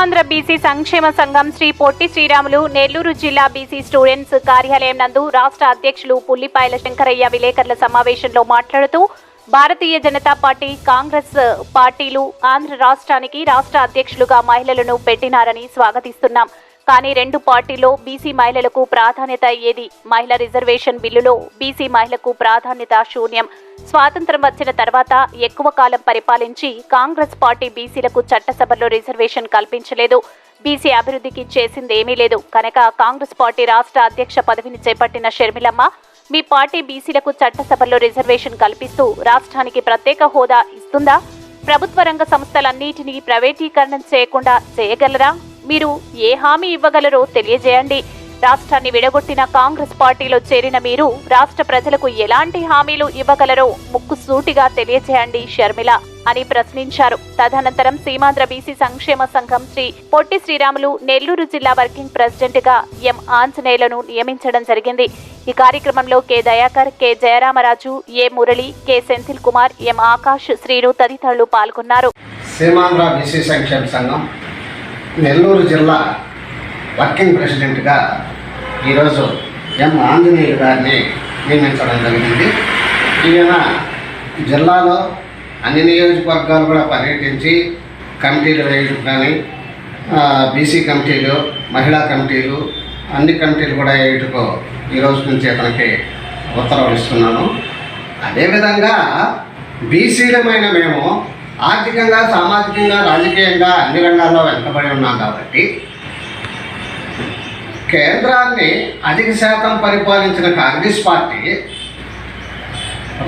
Seemandhra BC సంక్షేమ సంఘం శ్రీ పొట్టి శ్రీరాములు నెల్లూరు జిల్లా బీసీ స్టూడెంట్స్ కార్యాలయం నందు రాష్ట్ర అధ్యక్షులు పుల్లిపాయల శంకరయ్య విలేకరుల సమావేశంలో మాట్లాడుతూ భారతీయ జనతా పార్టీ కాంగ్రెస్ పార్టీలు ఆంధ్ర రాష్ట్రానికి రాష్ట్ర అధ్యక్షులుగా మహిళలను పెట్టినారని స్వాగతిస్తున్నాం. కానీ రెండు పార్టీలో బీసీ మహిళలకు ప్రాధాన్యత ఏది మహిళ రిజర్వేషన్ బిల్లులో బీసీ మహిళకు ప్రాధాన్యత శూన్యం. స్వాతంత్రం వచ్చిన తర్వాత ఎక్కువ కాలం పరిపాలించి కాంగ్రెస్ పార్టీ బీసీలకు చట్టసభలో రిజర్వేషన్ కల్పించలేదు. బీసీ అభివృద్ధికి చేసిందేమీ లేదు. కనుక కాంగ్రెస్ పార్టీ రాష్ట్ర అధ్యక్ష పదవిని చేపట్టిన షర్మిలమ్మ మీ పార్టీ బీసీలకు చట్టసభలో రిజర్వేషన్ కల్పిస్తూ రాష్ట్రానికి ప్రత్యేక హోదా ఇస్తుందా? ప్రభుత్వ రంగ సంస్థలన్నిటినీ ప్రైవేటీకరణ చేయకుండా చేయగలరా? మీరు ఏ హామీ ఇవ్వగలరో తెలియజేయండి. రాష్ట్రాన్ని విడగొట్టిన కాంగ్రెస్ పార్టీలో చేరిన మీరు రాష్ట్ర ప్రజలకు ఎలాంటి హామీలు ఇవ్వగలరో ముక్కు సూటిగా తెలియజేయండి షర్మిల అని ప్రశ్నించారు. తదనంతరం సీమాంధ్ర బీసీ సంక్షేమ సంఘం శ్రీ పొట్టి శ్రీరాములు నెల్లూరు జిల్లా వర్కింగ్ ప్రెసిడెంట్గా ఎం ఆంజనేయులను నియమించడం జరిగింది. ఈ కార్యక్రమంలో K Dayakar K Jayaramaraju A Murali K Senthil Kumar M Akash Srinu తదితరులు పాల్గొన్నారు. సీమాంధ్ర బీసీ సంక్షేమ సంఘం నెల్లూరు జిల్లా వర్కింగ్ ప్రెసిడెంట్గా ఈరోజు ఎం. ఆంజనేయులు గారిని నియమించడం జరిగింది. ఈయన జిల్లాలో అన్ని నియోజకవర్గాలు కూడా పర్యటించి కమిటీలు వేయడం కానీ బీసీ కమిటీలు మహిళా కమిటీలు అన్ని కమిటీలు కూడా వేయటకు ఈ రోజు నుంచి అతనికి ఉత్తర్వులు ఇస్తున్నాను అదేవిధంగా బీసీలమైన మేము ఆర్థికంగా సామాజికంగా రాజకీయంగా అన్ని రంగాల్లో వెనుకబడి ఉన్నాం కాబట్టి కేంద్రాన్ని అధిక శాతం పరిపాలించిన కాంగ్రెస్ పార్టీ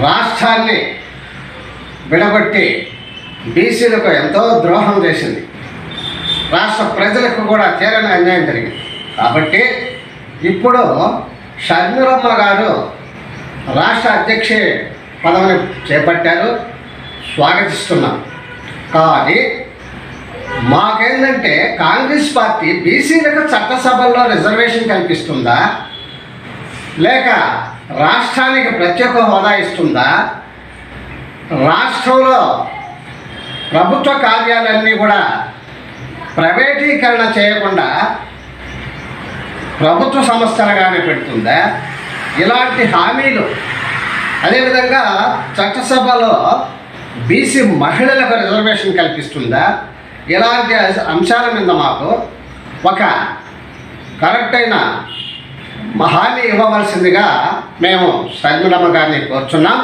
రాష్ట్రాన్ని విడగొట్టి బీసీలకు ఎంతో ద్రోహం చేసింది. రాష్ట్ర ప్రజలకు కూడా తీరని అన్యాయం జరిగింది. కాబట్టి ఇప్పుడు షర్మిరమ్మ గారు రాష్ట్ర అధ్యక్ష పదవిని చేపట్టారు. స్వాగతిస్తున్నాం. కానీ మాకేంటంటే కాంగ్రెస్ పార్టీ బీసీలకు చట్టసభల్లో రిజర్వేషన్ కల్పిస్తుందా? లేక రాష్ట్రానికి ప్రత్యేక హోదా ఇస్తుందా? రాష్ట్రంలో ప్రభుత్వ కార్యాలన్నీ కూడా ప్రైవేటీకరణ చేయకుండా ప్రభుత్వ సంస్థలుగానే పెడుతుందా? ఇలాంటి హామీలు. అదేవిధంగా చట్టసభలో బీసీ మహిళలకు రిజర్వేషన్ కల్పిస్తుందా? ఇలాంటి అంశాల మీద మాకు ఒక కరెక్ట్ అయిన హామీ ఇవ్వవలసిందిగా మేము షర్మిలమ్మ గారిని కోరుచున్నాం.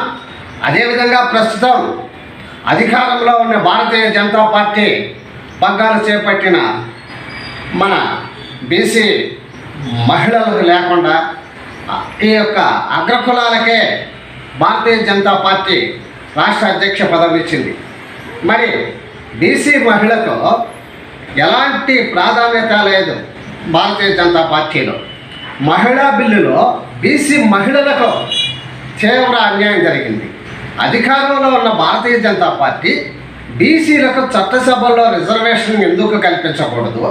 అదేవిధంగా ప్రస్తుతం అధికారంలో ఉన్న భారతీయ జనతా పార్టీ పగ్గాలు చేపట్టిన మన బీసీ మహిళలకు లేకుండా ఈ యొక్క అగ్రకులాలకే భారతీయ జనతా పార్టీ రాష్ట్ర అధ్యక్ష పదవి ఇచ్చింది మరి బీసీ మహిళకు ఎలాంటి ప్రాధాన్యత లేదు భారతీయ జనతా పార్టీలో. మహిళా బిల్లులో బీసీ మహిళలకు తీవ్ర అన్యాయం జరిగింది. అధికారంలో ఉన్న భారతీయ జనతా పార్టీ బీసీలకు చట్టసభల్లో రిజర్వేషన్ ఎందుకు కల్పించకూడదు?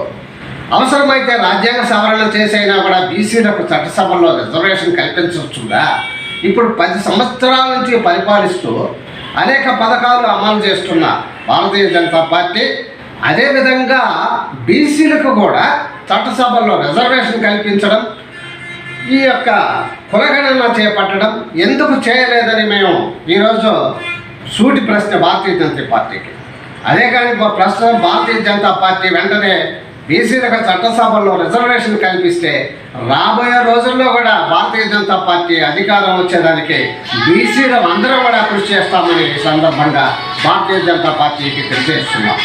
అవసరమైతే రాజ్యాంగ సవరణ చేసైనా కూడా బీసీలకు చట్టసభల్లో రిజర్వేషన్ కల్పించవచ్చుగా? ఇప్పుడు పది సంవత్సరాల నుంచి పరిపాలిస్తూ అనేక పథకాలు అమలు చేస్తున్న భారతీయ జనతా పార్టీ. అదేవిధంగా బీసీలకు కూడా చట్టసభల్లో రిజర్వేషన్ కల్పించడం ఈ యొక్క కులగణన చేపట్టడం ఎందుకు చేయలేదని మేము ఈరోజు సూటి ప్రశ్న భారతీయ జనతా పార్టీకి. అదే కానీ ప్రస్తుతం భారతీయ జనతా పార్టీ వెంటనే బీసీలకు చట్టసభల్లో రిజర్వేషన్ కల్పిస్తే రాబోయే రోజుల్లో కూడా భారతీయ జనతా పార్టీ అధికారం వచ్చేదానికి బీసీలు అందరూ కూడా కృషి చేస్తామని ఈ సందర్భంగా భారతీయ జనతా పార్టీకి తెలియజేస్తున్నాం.